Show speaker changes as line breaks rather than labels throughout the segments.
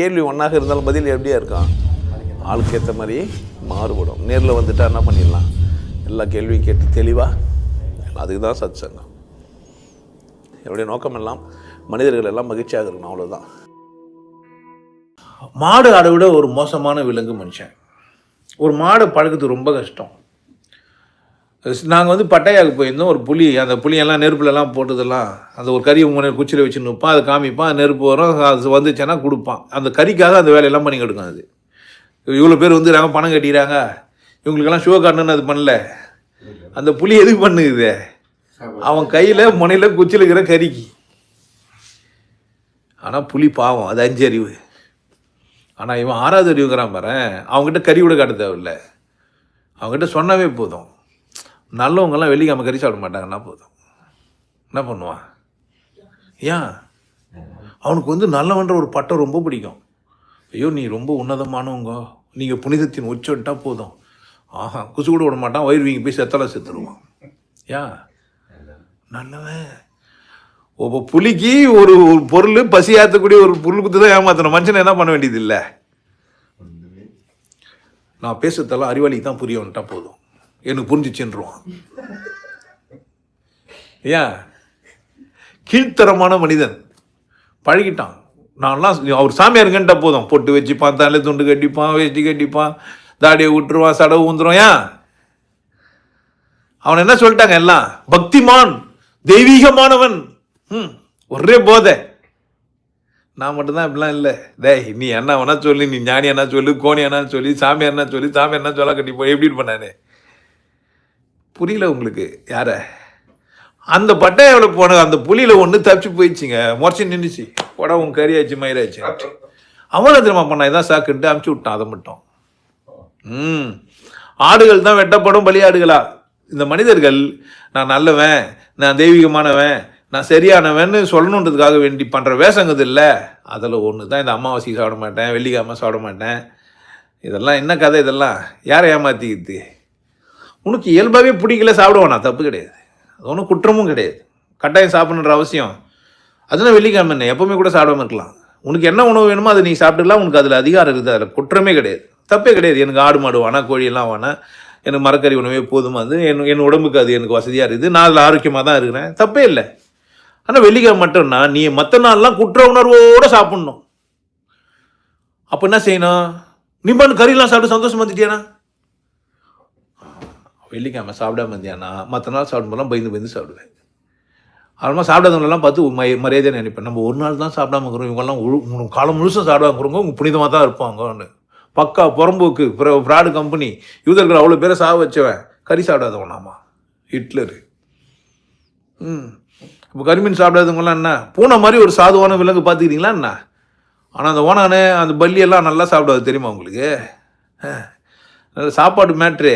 கேள்வி ஒன்றாக இருந்தாலும் பதில் எப்படியா இருக்கான் ஆளுக்கு ஏற்ற மாதிரி மாறுபடும். நேரில் வந்துட்டா என்ன பண்ணிடலாம்? எல்லா கேள்வியும் கேட்டு தெளிவாக அதுக்கு தான் சத் சங்கம் என்னுடைய நோக்கம் எல்லாம் மனிதர்கள் எல்லாம் மகிழ்ச்சியாக இருக்கணும் அவ்வளோதான்
மாடு ஆடை விட ஒரு மோசமான விலங்கு மனுஷன். ஒரு மாடு பழக்கிறது ரொம்ப கஷ்டம். நாங்கள் வந்து பட்டையாவுக்கு போயிருந்தோம். ஒரு புளி அந்த புளியெல்லாம் நெருப்புலலாம் போட்டதெல்லாம் அந்த ஒரு கறி முனை குச்சியில் வச்சு நிற்பான் அதை காமிப்பான் அது நெருப்பு வரும் அது வந்துச்சுன்னா கொடுப்பான். அந்த கறிக்காக அந்த வேலையெல்லாம் பண்ணி கொடுக்கும் அது. இவ்வளோ பேர் வந்துடுறாங்க பணம் கட்டிடுறாங்க இவங்களுக்கெல்லாம் ஷோ காட்டணும்னு அது பண்ணல. அந்த புளி எதுக்கு பண்ணுது அவன் கையில் முனையில் குச்சியில் இருக்கிற கறிக்கு. ஆனால் புளி பாவம் அது அஞ்சு அறிவு ஆனால் இவன் ஆறாவது அறிவுங்கிறான் பாரு அவங்ககிட்ட கறி கூட காட்ட தேவையில்லை. அவங்ககிட்ட சொன்னாவே போதும். நல்லவங்கெல்லாம் வெள்ளிக்கிழமை கறி சாப்பிட மாட்டாங்கன்னா போதும்? என்ன பண்ணுவான்? ஏன்? அவனுக்கு வந்து நல்லவன்ற ஒரு பட்டம் ரொம்ப பிடிக்கும். ஐயோ நீ ரொம்ப உன்னதமானவங்க. நீங்கள் புனிதத்தின் உச்சம்ட்டா போதும். ஆஹா குசு கூட விட மாட்டான். வயிறு வீங்கி போய் செத்தலாம் செத்துருவான். ஏன்? நல்லவன். இப்போ புலிக்கு ஒரு ஒரு பொருள் பசி ஏற்றக்கூடிய ஒரு பொருள் குத்து தான் ஏமாத்தணும். மனுஷனை என்ன பண்ண வேண்டியது இல்லை? நான் பேசுறதெல்லாம் அறிவாளிக்கு தான் புரிய போதும். எனக்கு புரிஞ்சிச்சுன்றான் ஏன்? கீழ்த்தரமான மனிதன். பழகிட்டான். நான்லாம் அவர் சாமியார் சாமியாருங்கன்ட்டா போதும். பொட்டு வச்சுப்பான் தலை துண்டு கட்டிப்பான் வேஷ்டி கட்டிப்பான் தாடியை விட்டுருவான் சடவு ஊந்துரும் ஏன்? அவன் என்ன சொல்லிட்டாங்க எல்லாம்? பக்திமான் தெய்வீகமானவன். ம் ஒரே போதை. நான் மட்டும்தான் இப்படிலாம் இல்லை. டேய் நீ என்ன வேணா சொல்லி நீ ஞானி என்ன சொல்லு கோணி என்ன சொல்லி சாமி என்ன சொல்லி சாமி என்ன சொல்ல கட்டி போய் எப்படி பண்ணானே புரியல உங்களுக்கு யார? அந்த பட்டையாவில் போன அந்த புலியில் ஒன்று தப்பிச்சு போயிடுச்சுங்க. முறைச்சி நின்றுச்சு உடம்பு உன் கறியாச்சு மயிராச்சு அவனை திரும்ப பண்ண இதான் சாக்குன்ட்டு அமுச்சு விட்டான் அதை மட்டும். ம். ஆடுகள் தான் வெட்டப்படும் பலியாடுகளா? இந்த மனிதர்கள் நான் நல்லவன் நான் தெய்வீகமானவன் நான் சரியானவன்னு சொல்லணுன்றதுக்காக வேண்டி பண்ணுற வேஷங்கிறது இல்லை. அதில் ஒன்று தான் இந்த அமாவாசைக்கு சாப்பிட மாட்டேன் வெள்ளிக்கிழமை சாப்பிட மாட்டேன். இதெல்லாம் என்ன கதை இதெல்லாம்? யாரை ஏமாற்றிக்கிது உனக்கு இயல்பாகவே பிடிக்கல சாப்பிடுவானா தப்பு கிடையாது. அது ஒன்றும் குற்றமும் கிடையாது. கட்டாயம் சாப்பிட்ணுன்ற அவசியம். அதுதான் வெள்ளிக்கிழமை என்ன? எப்பவுமே கூட சாப்பிடாம இருக்கலாம். உனக்கு என்ன உணவு வேணுமோ அதை நீ சாப்பிட்டுக்கலாம். உனக்கு அதில் அதிகாரம் இருக்குது. அதில் குற்றமே கிடையாது. தப்பே கிடையாது. எனக்கு ஆடு மாடு வேணா கோழியெல்லாம் வேணா எனக்கு மரக்கறி உணவே போதுமா. அது என் என் உடம்புக்கு அது எனக்கு வசதியாக இருக்குது. நான் அதில் ஆரோக்கியமாக தான் இருக்கிறேன். தப்பே இல்லை. ஆனால் வெள்ளிக்கிழமை மட்டும்னா நீ மற்ற நாள்லாம் குற்ற உணர்வோடு சாப்பிட்ணும். அப்போ என்ன செய்யணும்? நீ பண்ணு கறியெல்லாம் சாப்பிட்டு சந்தோஷம் வந்துட்டியானா வெள்ளிக்கிழமை சாப்பிடாம இருந்தேன்னா மற்ற நாள் சாப்பிடும்போதெல்லாம் பயந்து பயந்து சாப்பிடுவேன். அதெல்லாம் சாப்பிடாதவங்களெல்லாம் பார்த்து ம மரியாதையாக நினைப்பேன். நம்ம ஒரு நாள் தான் சாப்பிடாம இருக்கிறோம். இவங்கெல்லாம் உழு காலம் முழுசும் சாப்பிடாம இருக்கிறவங்க உங்கள் புனிதமாக தான் இருப்பாங்கன்னு. பக்கா புறம்போக்கு ஃப்ராடு கம்பெனி யூதர்கள் அவ்வளோ பேரை சாக வச்சவன். கறி சாப்பிடாதவனாமா? ஹிட்லரு. ம். இப்போ கரிமீன் சாப்பிடாதவங்களாம் என்ன? பூனை மாதிரி ஒரு சாதுவான விலங்கு பார்த்துக்கிட்டீங்களா என்ன? ஆனால் அந்த ஓனானு அந்த பல்லியெல்லாம் நல்லா சாப்பிடாது தெரியுமா உங்களுக்கு? சாப்பாடு மேட்ரு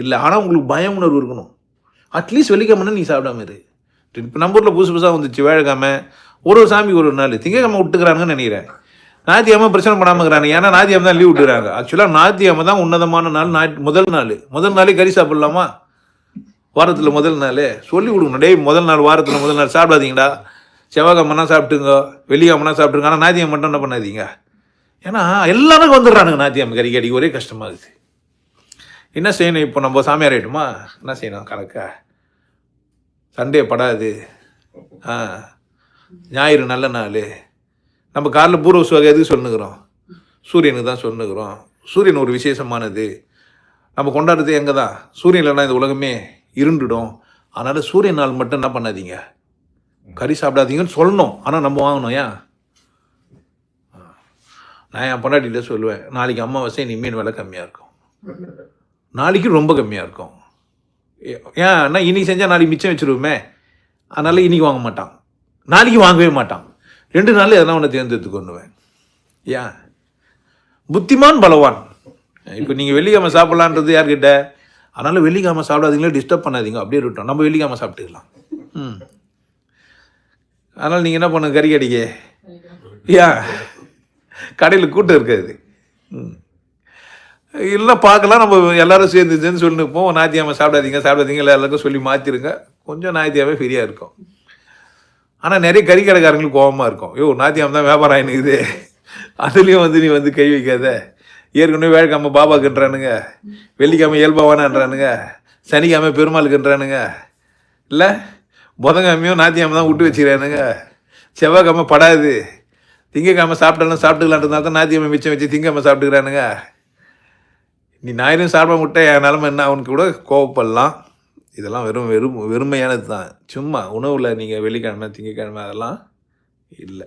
இல்லை ஆனால் உங்களுக்கு பய உணர்வு இருக்கணும் அட்லீஸ்ட் வெள்ளிக்கிழமை நீ சாப்பிடாம இரு. இப்போ நம்ம ஊரில் புதுசு புதுசாக வந்துச்சு வேழக்காம ஒரு ஒரு சாமி ஒரு நாள். திங்கக்கிழமை விட்டுக்கிறாங்கன்னு நினைக்கிறேன். ஞாயிற்றுக்கிழமை பிரச்சனை பண்ணாமல் இருக்கிறாங்க ஏன்னா ஞாயிற்றுக்கிழமை தான் லீவ் விட்டுறாங்க ஆக்சுவலாக ஞாயிற்றுக்கிழமை தான் உன்னதமான நாள் ஞாயிற்று முதல் நாள். முதல் நாளே கறி சாப்பிட்லாமா? வாரத்தில் முதல் நாள். சொல்லி கொடுக்கணும் டேய் முதல் நாள் வாரத்தில் முதல் நாள் சாப்பிடாதீங்கடா. செவ்வாய்க்கிழமைனா சாப்பிட்டுங்க. வெள்ளிக்கிழமைனா சாப்பிட்டுங்க. ஆனால் ஞாயிற்றுக்கிழமை மட்டும் என்ன பண்ணாதீங்க? ஏன்னா எல்லாரும் வந்துடுறானுங்க ஞாயிற்றுக்கிழமை. கறி கடிக்க ஒரே கஷ்டமாக இருக்குது என்ன செய்யணும்? இப்போ நம்ம சாமியார் ஆகிட்டுமா என்ன செய்யணும்? கணக்கா? சண்டே படாது. ஆ. ஞாயிறு நல்ல நாள். நம்ம காரில் பூர்வசுவாக எதுக்கு சொல்லுகிறோம் சூரியனுக்கு தான் சொல்லுகிறோம் சூரியன் ஒரு விசேஷமானது. நம்ம கொண்டாடுறது எங்கே தான்? சூரியன் இல்லைன்னா இந்த உலகமே இருண்டுடும். அதனால் சூரியன் நாள் மட்டும் என்ன பண்ணாதீங்க? கறி சாப்பிடாதீங்கன்னு சொல்லணும். ஆனால் நம்ம வாங்கணும் ஏன்? நான் என் பொண்டாட்டிகிட்ட சொல்லுவேன் நாளைக்கு அமாவாசை நீ மீன் விலை கம்மியாக இருக்கும். நாளைக்கு ரொம்ப கம்மியாக இருக்கும். ஏ- ஏன்னா இன்னைக்கு செஞ்சால் நாளைக்கு மிச்சம் வச்சிருவோமே. அதனால் இன்னைக்கு வாங்க மாட்டான். நாளைக்கு வாங்கவே மாட்டான். ரெண்டு நாள் எதனா ஒன்று தேர்ந்தெடுத்து கொண்டுவேன் ஏன்? புத்திமான் பலவான். இப்போ நீங்கள் வெள்ளிக்கிழமை சாப்பிட்லான்றது யார்கிட்ட? அதனால் வெள்ளிக்கிழமை சாப்பிடாதீங்களே டிஸ்டர்ப் பண்ணாதீங்க. அப்படியே இருக்கட்டும். நம்ம வெள்ளிக்கிழமை சாப்பிட்டுக்கலாம். ம். அதனால் நீங்கள் என்ன பண்ணுங்க கறி கடிக்க? ஏன்? கடையில் கூட்டம் இருக்காது. ம். இல்லை பார்க்கலாம். நம்ம எல்லாரும் சேர்ந்துச்சுன்னு சேர்ந்து சொல்லி நிற்போம். ஞாயிற்றுக்கிழமை சாப்பிடாதீங்க சாப்பிடாதீங்க இல்லை எல்லாருக்கும் சொல்லி மாற்றிருங்க கொஞ்சம் ஞாயிற்றுக்கிழமை ஃப்ரீயாக இருக்கும். ஆனால் நிறைய கறி கடைக்காரங்களுக்கு கோபமாக இருக்கும். ஐயோ ஞாயிற்றுக்கிழமை தான் வியாபாரம் ஆயினுக்குது. அதுலேயும் வந்து நீ வந்து கை வைக்காத. ஏற்கனவே வேலைக்காம பாபாக்குன்றானுங்க வெள்ளிக்கிழமை இயல்பாவானான்றானுங்க. சனிக்கிழமை பெருமாளுக்குன்றானுங்க இல்லை புதன்கிழமையும் ஞாயிற்றுக்கிழமை தான் விட்டு வச்சுக்கிறானுங்க. செவ்வாய்க்கிழமை படாது. திங்கக்கிழமை சாப்பிட்டாலும் சாப்பிட்டுக்கலான்றதுனால தான் ஞாயிற்றுக்கிழமை மிச்சம் வச்சு திங்காமல் சாப்பிட்டுக்கிறானுங்க. நீ ஞாயிறும் சாப்பிட முட்டை என் நிலமை என்ன அவனுக்கு கூட கோவப்படலாம். இதெல்லாம் வெறும் வெறும் வெறுமையானது தான் சும்மா உணவில் நீங்கள் வெள்ளிக்கிழமை திங்கக்கிழமை அதெல்லாம் இல்லை.